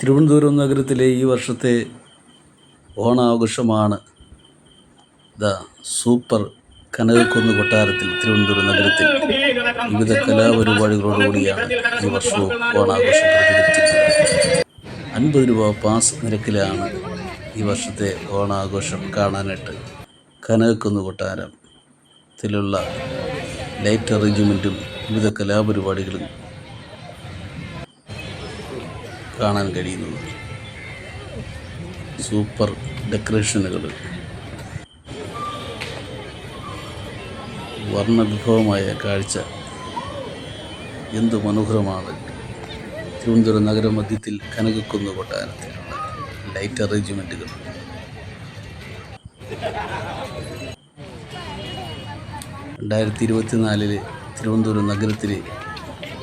തിരുവനന്തപുരം നഗരത്തിലെ ഈ വർഷത്തെ ഓണാഘോഷമാണ് ദ സൂപ്പർ കനകക്കുന്ന് കൊട്ടാരത്തിൽ തിരുവനന്തപുരം നഗരത്തിൽ വിവിധ കലാപരിപാടികളോടുകൂടിയാണ് ഈ വർഷവും ഓണാഘോഷം അൻപത് രൂപ പാസ് നിരക്കിലാണ് ഈ വർഷത്തെ ഓണാഘോഷം കാണാനായിട്ട് കനകക്കുന്ന് കൊട്ടാരത്തിലുള്ള ലൈറ്റ് അറേഞ്ച്മെന്റും വിവിധ കലാപരിപാടികളും കാണാൻ കഴിയുന്നത്. സൂപ്പർ ഡെക്കറേഷനുകൾ. വർണവിഭവമായ കാഴ്ച. എന്ത് മനോഹരമാണ്. തിരുവനന്തപുരം നഗരമധ്യത്തിൽ കനകക്കുന്ന് കൊട്ടാരത്തിലുള്ള ലൈറ്റ് അറേഞ്ച്മെന്റുകൾ രണ്ടായിരത്തി ഇരുപത്തിനാലിൽ തിരുവനന്തപുരം നഗരത്തിലെ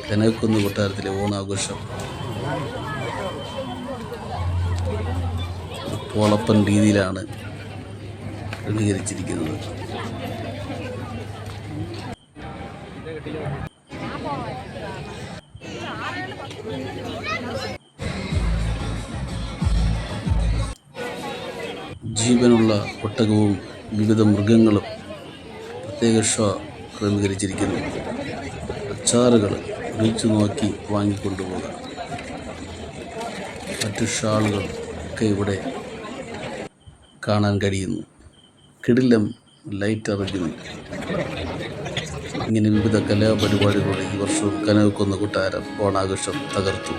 കനകക്കുന്ന് കൊട്ടാരത്തിലെ ഓണാഘോഷം പോളപ്പൻ രീതിയിലാണ് ക്രമീകരിച്ചിരിക്കുന്നത്. ജീവനുള്ള ഒട്ടകവും വിവിധ മൃഗങ്ങളും പ്രത്യേക ഷോ ക്രമീകരിച്ചിരിക്കുന്നു. അച്ചാറുകൾ ഒഴിച്ചു നോക്കി വാങ്ങിക്കൊണ്ടുപോകാം. മറ്റു ഷാളുകൾ ഒക്കെ ഇവിടെ കാണാൻ കഴിയുന്നു. കിടിലം ലൈറ്റ് അറേഞ്ച്മെന്റ് ഇങ്ങനെ വിവിധ കലാപരിപാടികളുടെ ഈ വർഷവും കനകക്കുന്ന കൊട്ടാരം ഓണാഘോഷം തകർത്തു.